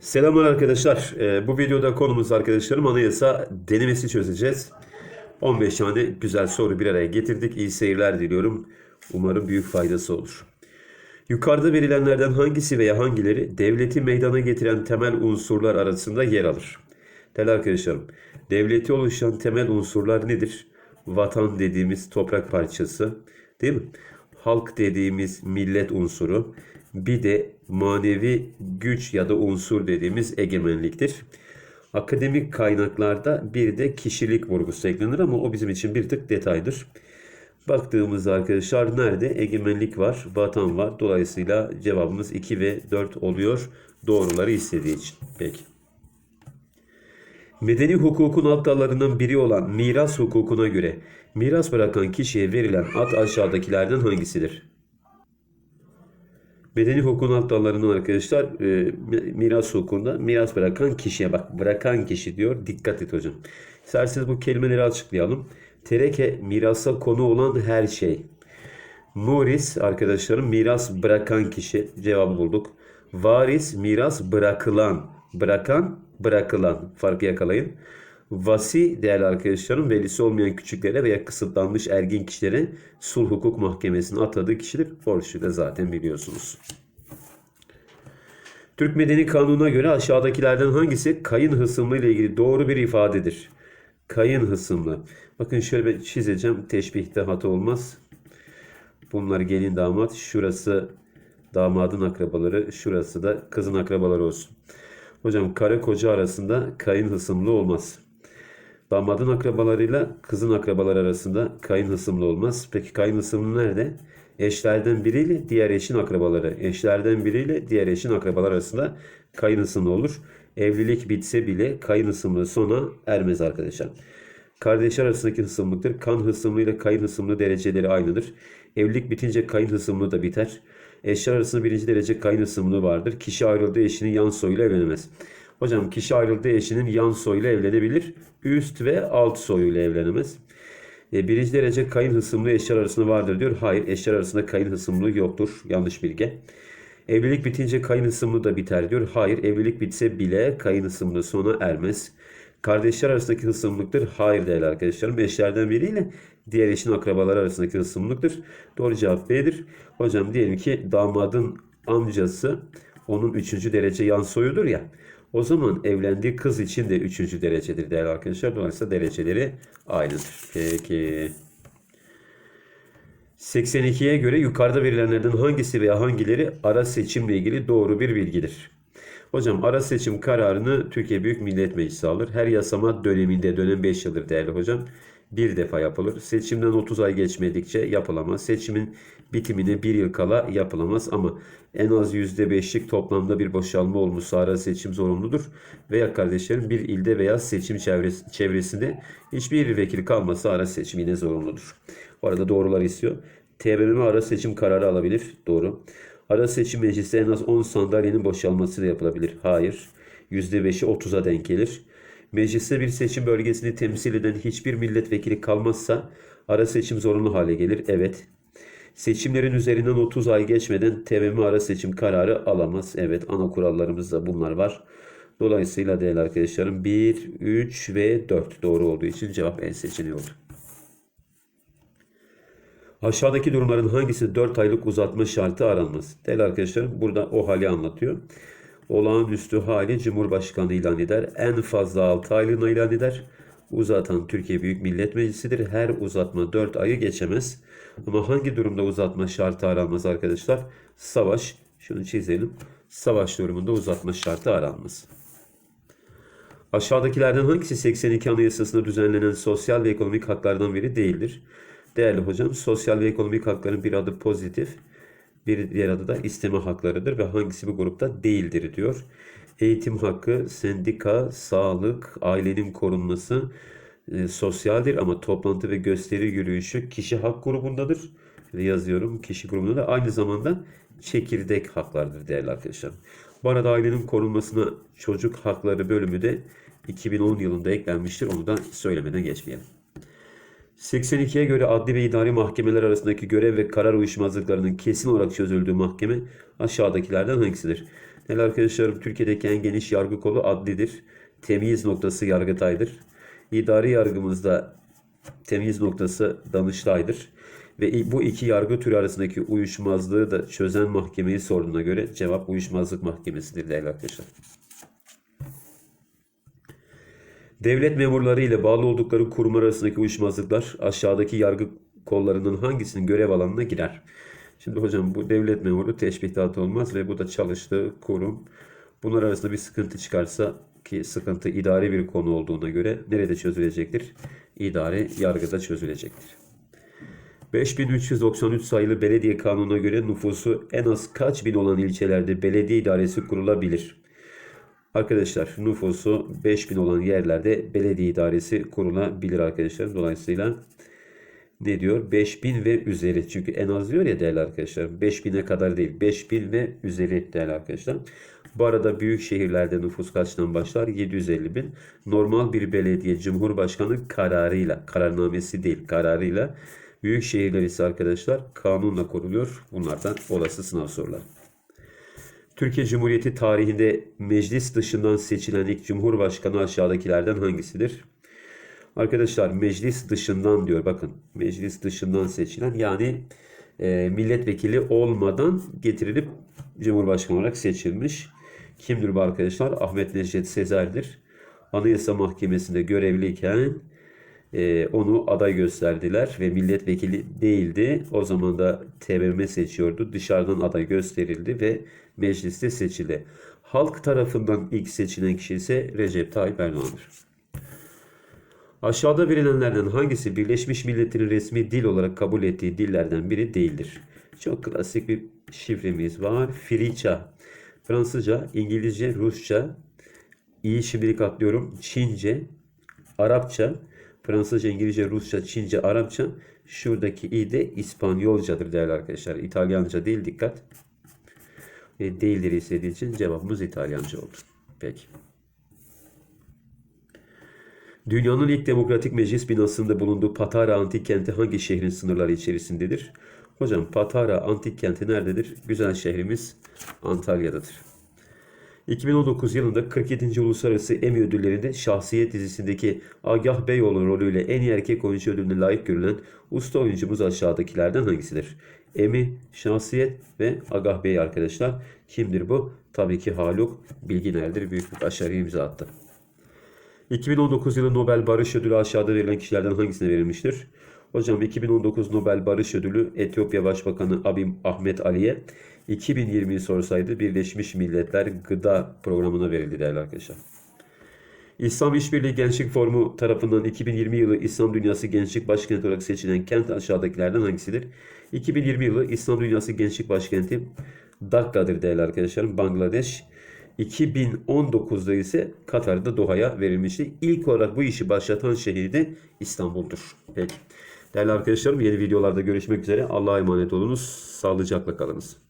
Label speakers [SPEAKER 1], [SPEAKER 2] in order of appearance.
[SPEAKER 1] Selamlar arkadaşlar. Ee, bu videoda konumuz arkadaşlarım anayasa denemesi çözeceğiz. 15 tane güzel soru bir araya getirdik. İyi seyirler diliyorum. Umarım büyük faydası olur. Yukarıda verilenlerden hangisi veya hangileri devleti meydana getiren temel unsurlar arasında yer alır? Değerli arkadaşlarım, devleti oluşan temel unsurlar nedir? Vatan dediğimiz toprak parçası, değil mi? Halk dediğimiz millet unsuru, bir de manevi güç ya da unsur dediğimiz egemenliktir. Akademik kaynaklarda bir de kişilik vurgusu eklenir ama o bizim için bir tık detaydır. Baktığımızda arkadaşlar nerede? Egemenlik var, vatan var. Dolayısıyla cevabımız 2 ve 4 oluyor. Doğruları istediği için. Peki. Medeni hukukun alt dallarından biri olan miras hukukuna göre miras bırakan kişiye verilen ad aşağıdakilerden hangisidir? Medeni hukukun alt dallarından arkadaşlar e, miras hukukunda miras bırakan kişiye bak bırakan kişi diyor. Dikkat et hocam. İsterseniz bu kelimeleri açıklayalım. Tereke mirasa konu olan her şey. Muris arkadaşlarım miras bırakan kişi cevabı bulduk. Varis miras bırakılan. Bırakan bırakılan. Farkı yakalayın. Vasi değerli arkadaşlarım velisi olmayan küçüklere veya kısıtlanmış ergin kişilere sulh hukuk mahkemesine atadığı kişidir. Borçlu da zaten biliyorsunuz. Türk Medeni Kanunu'na göre aşağıdakilerden hangisi kayın hısımlı ile ilgili doğru bir ifadedir? Kayın hısımlı. Bakın şöyle bir çizeceğim. Teşbihte hata olmaz. Bunlar gelin damat. Şurası damadın akrabaları. Şurası da kızın akrabaları olsun. Hocam karı koca arasında kayın hısımlı olmaz. Damadın akrabalarıyla kızın akrabaları arasında kayın hısımlı olmaz. Peki kayın hısımlı nerede? Eşlerden biriyle diğer eşin akrabaları. Eşlerden biriyle diğer eşin akrabalar arasında kayın hısımlı olur. Evlilik bitse bile kayın hısımlı sona ermez arkadaşlar. Kardeşler arasındaki hısımlıktır. Kan hısımlı ile kayın hısımlı dereceleri aynıdır. Evlilik bitince kayın hısımlı da biter. Eşler arasında birinci derece kayın hısımlı vardır. Kişi ayrıldığı eşinin yan soyuyla evlenemez. Hocam kişi ayrıldığı eşinin yan soyuyla evlenebilir. Üst ve alt soyuyla evlenemez. E, birinci derece kayın hısımlı eşler arasında vardır diyor. Hayır eşler arasında kayın hısımlı yoktur. Yanlış bilgi. Evlilik bitince kayın hısımlı da biter diyor. Hayır evlilik bitse bile kayın hısımlı sona ermez. Kardeşler arasındaki hısımlıktır. Hayır değerli arkadaşlarım. Eşlerden biriyle diğer eşin akrabaları arasındaki hısımlıktır. Doğru cevap B'dir. Hocam diyelim ki damadın amcası onun üçüncü derece yan soyudur ya. O zaman evlendiği kız için de üçüncü derecedir değerli arkadaşlar. Dolayısıyla dereceleri aynıdır. Peki. 82'ye göre yukarıda verilenlerden hangisi veya hangileri ara seçimle ilgili doğru bir bilgidir? Hocam ara seçim kararını Türkiye Büyük Millet Meclisi alır. Her yasama döneminde dönem 5 yıldır değerli hocam. Bir defa yapılır. Seçimden 30 ay geçmedikçe yapılamaz. Seçimin bitimine bir yıl kala yapılamaz ama en az %5'lik toplamda bir boşalma olmuşsa ara seçim zorunludur. Veya kardeşlerim bir ilde veya seçim çevresi, çevresinde hiçbir vekil kalmasa ara seçim yine zorunludur. Bu arada doğrular istiyor. TBMM ara seçim kararı alabilir. Doğru. Ara seçim meclisi en az 10 sandalyenin boşalması da yapılabilir. Hayır. %5'i 30'a denk gelir. Mecliste bir seçim bölgesini temsil eden hiçbir milletvekili kalmazsa ara seçim zorunlu hale gelir. Evet. Seçimlerin üzerinden 30 ay geçmeden TBMM ara seçim kararı alamaz. Evet ana kurallarımızda bunlar var. Dolayısıyla değerli arkadaşlarım 1, 3 ve 4 doğru olduğu için cevap en seçeneği oldu. Aşağıdaki durumların hangisi 4 aylık uzatma şartı aranmaz? Değerli arkadaşlarım burada o hali anlatıyor. Olağanüstü hali Cumhurbaşkanı ilan eder. En fazla 6 aylığına ilan eder. Uzatan Türkiye Büyük Millet Meclisi'dir. Her uzatma 4 ayı geçemez. Ama hangi durumda uzatma şartı aranmaz arkadaşlar? Savaş. Şunu çizelim. Savaş durumunda uzatma şartı aranmaz. Aşağıdakilerden hangisi 82 Anayasası'nda düzenlenen sosyal ve ekonomik haklardan biri değildir? Değerli hocam, sosyal ve ekonomik hakların bir adı pozitif, bir diğer adı da isteme haklarıdır ve hangisi bu grupta değildir diyor. Eğitim hakkı, sendika, sağlık, ailenin korunması e, sosyaldir ama toplantı ve gösteri yürüyüşü kişi hak grubundadır. Yazıyorum kişi grubunda da aynı zamanda çekirdek haklardır değerli arkadaşlar. Bu arada ailenin korunmasına çocuk hakları bölümü de 2010 yılında eklenmiştir. Onu da söylemeden geçmeyelim. 82'ye göre adli ve idari mahkemeler arasındaki görev ve karar uyuşmazlıklarının kesin olarak çözüldüğü mahkeme aşağıdakilerden hangisidir? Değerli arkadaşlarım Türkiye'deki en geniş yargı kolu adlidir. Temyiz noktası Yargıtay'dır. İdari yargımızda temyiz noktası Danıştay'dır. Ve bu iki yargı türü arasındaki uyuşmazlığı da çözen mahkemeyi sorduğuna göre cevap uyuşmazlık mahkemesidir değerli arkadaşlar. Devlet memurları ile bağlı oldukları kurum arasındaki uyuşmazlıklar aşağıdaki yargı kollarının hangisinin görev alanına girer? Şimdi hocam bu devlet memuru teşbihat olmaz ve bu da çalıştığı kurum. Bunlar arasında bir sıkıntı çıkarsa ki sıkıntı idari bir konu olduğuna göre nerede çözülecektir? İdari yargıda çözülecektir. 5393 sayılı belediye kanununa göre nüfusu en az kaç bin olan ilçelerde belediye idaresi kurulabilir? Arkadaşlar nüfusu 5000 olan yerlerde belediye idaresi kurulabilir arkadaşlar. Dolayısıyla ne diyor? 5000 ve üzeri. Çünkü en az diyor ya değerli arkadaşlar. 5000'e kadar değil. 5000 ve üzeri değerli arkadaşlar. Bu arada büyük şehirlerde nüfus kaçtan başlar? 750 bin. Normal bir belediye cumhurbaşkanı kararıyla, kararnamesi değil kararıyla. Büyük şehirler ise arkadaşlar kanunla kuruluyor. Bunlardan olası sınav soruları. Türkiye Cumhuriyeti tarihinde meclis dışından seçilen ilk cumhurbaşkanı aşağıdakilerden hangisidir? Arkadaşlar meclis dışından diyor bakın meclis dışından seçilen yani e, milletvekili olmadan getirilip cumhurbaşkanı olarak seçilmiş. Kimdir bu arkadaşlar? Ahmet Necdet Sezer'dir. Anayasa Mahkemesi'nde görevliyken e, onu aday gösterdiler ve milletvekili değildi. O zaman da TBMM seçiyordu. Dışarıdan aday gösterildi ve mecliste seçildi. Halk tarafından ilk seçilen kişi ise Recep Tayyip Erdoğan'dır. Aşağıda verilenlerden hangisi Birleşmiş Milletler'in resmi dil olarak kabul ettiği dillerden biri değildir? Çok klasik bir şifremiz var. Firiça, Fransızca, İngilizce, Rusça, iyi şimdilik atlıyorum. Çince, Arapça, Fransızca, İngilizce, Rusça, Çince, Arapça. Şuradaki i de İspanyolcadır değerli arkadaşlar. İtalyanca değil dikkat. E, değildir istediği için cevabımız İtalyanca oldu. Peki. Dünyanın ilk demokratik meclis binasında bulunduğu Patara antik kenti hangi şehrin sınırları içerisindedir? Hocam Patara antik kenti nerededir? Güzel şehrimiz Antalya'dadır. 2019 yılında 47. Uluslararası Emmy ödüllerinde Şahsiyet dizisindeki Agah Beyoğlu rolüyle en iyi erkek oyuncu ödülüne layık görülen usta oyuncumuz aşağıdakilerden hangisidir? Emmy, Şahsiyet ve Agah Bey arkadaşlar. Kimdir bu? Tabii ki Haluk Bilginer'dir. Büyük bir başarı imza attı. 2019 yılı Nobel Barış Ödülü aşağıda verilen kişilerden hangisine verilmiştir? Hocam 2019 Nobel Barış Ödülü Etiyopya Başbakanı Abim Ahmet Ali'ye 2020'yi sorsaydı Birleşmiş Milletler Gıda Programı'na verildi değerli arkadaşlar. İslam İşbirliği Gençlik Forumu tarafından 2020 yılı İslam Dünyası Gençlik Başkenti olarak seçilen kent aşağıdakilerden hangisidir? 2020 yılı İslam Dünyası Gençlik Başkenti Dakka'dır değerli arkadaşlarım. Bangladeş. 2019'da ise Katar'da Doha'ya verilmişti. İlk olarak bu işi başlatan şehir de İstanbul'dur. Peki. Değerli arkadaşlarım yeni videolarda görüşmek üzere. Allah'a emanet olunuz. Sağlıcakla kalınız.